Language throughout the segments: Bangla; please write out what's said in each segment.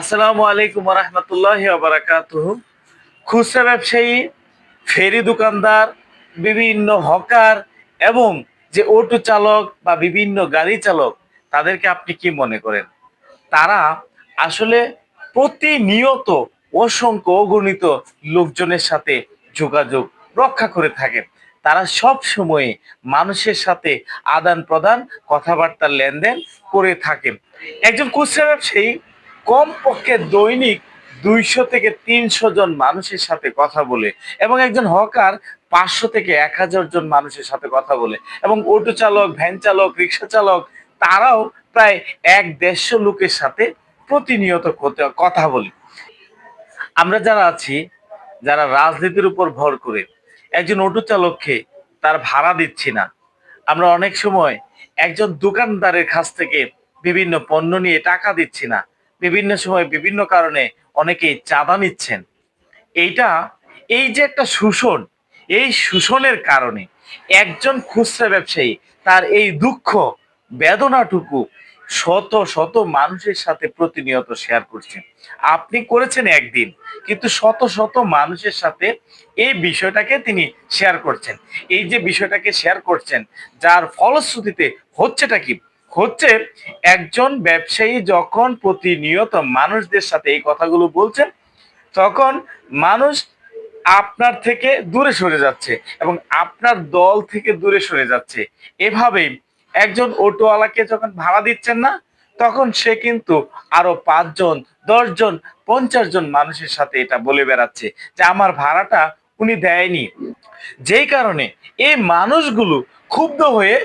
আসসালামু আলাইকুম রহমতুল্লাহ বারাকাতুহ খুচরা ব্যবসায়ী, ফেরি দোকানদার, বিভিন্ন হকার এবং যে অটো চালক বা বিভিন্ন গাড়ি চালক, তাদেরকে আপনি কি মনে করেন? তারা আসলে প্রতিনিয়ত অসংখ্য অগণিত লোকজনের সাথে যোগাযোগ রক্ষা করে থাকেন। তারা সব সময় মানুষের সাথে আদান প্রদান কথাবার্তা লেনদেন করে থাকেন। একজন খুচরা ব্যবসায়ী কমপক্ষে দৈনিক দুইশো থেকে তিনশো জন মানুষের সাথে কথা বলে এবং একজন হকার পাঁচশো থেকে এক হাজার জন মানুষের সাথে কথা বলে এবং অটো চালক, ভ্যান চালক, রিক্সা চালক, তারাও প্রায় এক দেড়শো লোকের সাথে প্রতিনিয়ত কথা- বলি। আমরা যারা আছি, যারা রাজনীতির উপর ভর করে, একজন অটো চালককে তার ভাড়া দিচ্ছি না। আমরা অনেক সময় একজন দোকানদারের কাছ থেকে বিভিন্ন পণ্য নিয়ে টাকা দিচ্ছি না। বিভিন্ন সময় বিভিন্ন কারণে অনেকেই চাঁদা নিচ্ছেন। এইটা, এই যে একটা শোষণ, এই শোষণের কারণে একজন খুচরা ব্যবসায়ী তার এই দুঃখ, বেদনাটুকু শত শত মানুষের সাথে প্রতিনিয়ত শেয়ার করছেন। আপনি করেছেন একদিন, কিন্তু শত শত মানুষের সাথে এই বিষয়টাকে তিনি শেয়ার করছেন। এই যে বিষয়টাকে শেয়ার করছেন, যার ফলশ্রুতিতে হচ্ছেটা কি? হচ্ছে, একজন ব্যবসায়ী যখন প্রতিনিয়ত মানুষদের সাথে এই কথাগুলো বলছেন, তখন মানুষ আপনার থেকে দূরে সরে যাচ্ছে এবং আপনার দল থেকে দূরে সরে যাচ্ছে। এভাবেই একজন অটোওয়ালাকে যখন ভাড়া দিচ্ছেন না, তখন সে কিন্তু আরও পাঁচজন, দশজন পঞ্চাশ জন মানুষের সাথে এটা বলে বেড়াচ্ছে যে, আমার ভাড়াটা উনি দেয়নি। যেই কারণে এই মানুষগুলো ক্ষুব্ধ হয়ে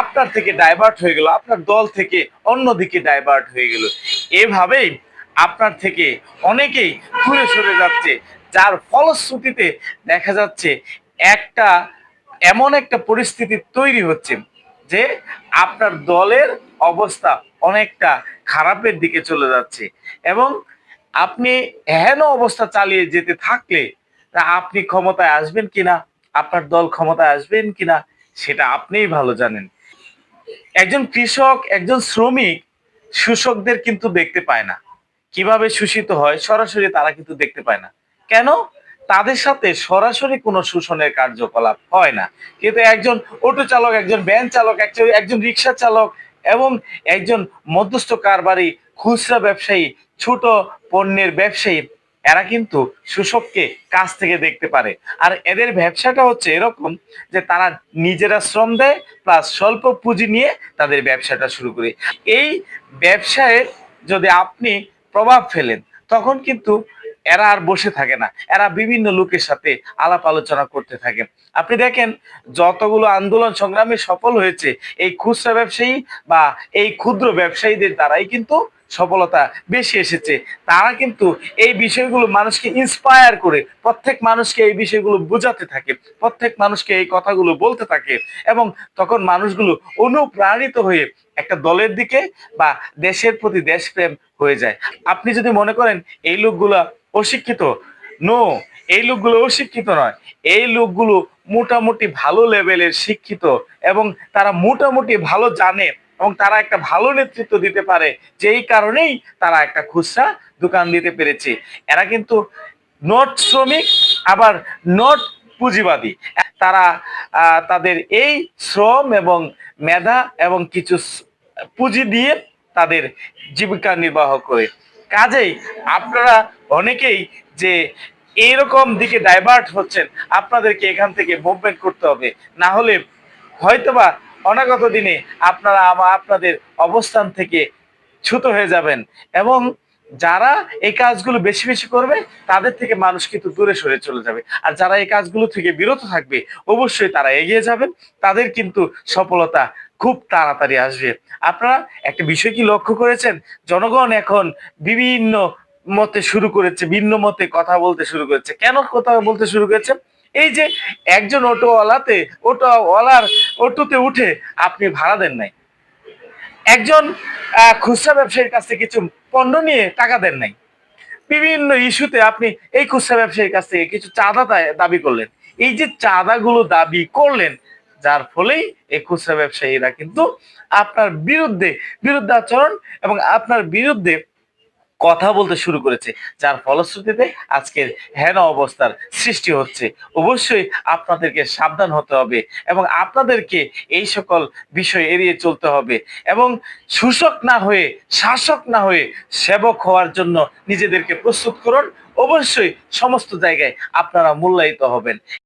আপনার থেকে ডাইভার্ট হয়ে গেল, আপনার দল থেকে অন্যদিকে ডাইভার্ট হয়ে গেল। এভাবেই আপনার থেকে অনেকেই দূরে সরে যাচ্ছে। যার ফলশ্রুতিতে দেখা যাচ্ছে একটা, এমন একটা পরিস্থিতি তৈরি হচ্ছে যে আপনার দলের অবস্থা অনেকটা খারাপের দিকে চলে যাচ্ছে এবং আপনি এহেন অবস্থা চালিয়ে যেতে থাকলে তা আপনি ক্ষমতায় আসবেন কিনা, আপনার দল ক্ষমতায় আসবেন কিনা, সেটা আপনিই ভালো জানেন। একজন কৃষক, একজন শ্রমিক শোষকদের কিন্তু দেখতে পায় না। কীভাবে শোষিত হয়, সরাসরি তারা কিন্তু দেখতে পায় না। কেন? তাদের সাথে সরাসরি কোনো শোষণের কার্যকলাপ হয় না। কিন্তু একজন অটো চালক, একজন ভ্যান চালক, একজন একজন রিক্সা চালক এবং একজন মধ্যস্থ কারবারি, খুচরা ব্যবসায়ী, ছোট পণ্যের ব্যবসায়ী এরা কিন্তু শোষককে কাছ থেকে দেখতে পারে। আর এদের ব্যবসাটা হচ্ছে এরকম যে তারা নিজেরা শ্রম দেয় প্লাস স্বল্প পুঁজি নিয়ে তাদের ব্যবসাটা শুরু করে। এই ব্যবসায় যদি আপনি প্রভাব ফেলেন, তখন কিন্তু এরা আর বসে থাকে না। এরা বিভিন্ন লোকের সাথে আলাপ আলোচনা করতে থাকে। আপনি দেখেন, যতগুলো আন্দোলন সংগ্রামে সফল হয়েছে, এই খুচরা ব্যবসায়ী বা এই ক্ষুদ্র ব্যবসায়ীদের দ্বারাই কিন্তু সফলতা বেশি এসেছে। তারা কিন্তু এই বিষয়গুলো মানুষকে ইন্সপায়ার করে, প্রত্যেক মানুষকে এই বিষয়গুলো বোঝাতে থাকে, প্রত্যেক মানুষকে এই কথাগুলো বলতে থাকে এবং তখন মানুষগুলো অনুপ্রাণিত হয়ে একটা দলের দিকে বা দেশের প্রতি দেশপ্রেম হয়ে যায়। আপনি যদি মনে করেন এই লোকগুলা অশিক্ষিত নো এই লোকগুলো অশিক্ষিত নয়। এই লোকগুলো মোটামুটি ভালো লেভেলের শিক্ষিত এবং তারা মোটামুটি ভালো জানে। এবং তারা একটা ভালো নেতৃত্ব দিতে পারে, যেই কারণেই তারা একটা খুচরা দোকান দিতে পেরেছে। এরা কিন্তু নট শ্রমিক, আবার নট পুঁজিবাদী। তারা তাদের এই শ্রম এবং মেধা এবং কিছু পুঁজি দিয়ে তাদের জীবিকা নির্বাহ করে। কাজেই আপনারা অনেকেই যে এইরকম দিকে ডাইভার্ট হচ্ছেন, আপনাদেরকে এখান থেকে মুভমেন্ট করতে হবে। না হলে হয়তোবা অনাগত দিনে আপনারা আপনাদের অবস্থান থেকে ছুত হয়ে যাবেন। এবং যারা এই কাজগুলো বেশি বেশি করবে, তাদের থেকে মানুষ কিন্তু দূরে সরে চলে যাবে। আর যারা এই কাজগুলো থেকে বিরত থাকবে, অবশ্যই তারা এগিয়ে যাবেন। তাদের কিন্তু সফলতা খুব তাড়াতাড়ি আসবে। আপনারা একটা বিষয় কি লক্ষ্য করেছেন? জনগণ এখন বিভিন্ন মতে শুরু করেছে, ভিন্ন মতে কথা বলতে শুরু করেছে। কেন কথা বলতে শুরু করেছে? এই যে একজন অটোওয়ালাতে, অটোওয়ালার অটোতে উঠে আপনি ভাড়া দেন নাই। একজন খুচরা ব্যবসায়ীর কাছ কিছু পণ্য নিয়ে টাকা দেন নাই। বিভিন্ন ইস্যুতে আপনি এই খুচরা ব্যবসায়ীর কাছ থেকে কিছু চাঁদা দাবি করলেন। এই যে চাঁদাগুলো দাবি করলেন, যার ফলেই এই খুচরা ব্যবসায়ীরা কিন্তু আপনার বিরুদ্ধে, বিরুদ্ধাচরণ এবং আপনার বিরুদ্ধে কথা বলতে শুরু করেছে, যার ফলশ্রুতিতে আজকের হেন অবস্থার সৃষ্টি হচ্ছে। অবশ্যই আপনাদেরকে সাবধান হতে হবে এবং আপনাদেরকে এই সকল বিষয় এড়িয়ে চলতে হবে এবং শোষক না হয়ে, শাসক না হয়ে সেবক হওয়ার জন্য নিজেদেরকে প্রস্তুত করুন। অবশ্যই সমস্ত জায়গায় আপনারা মূল্যায়িত হবেন।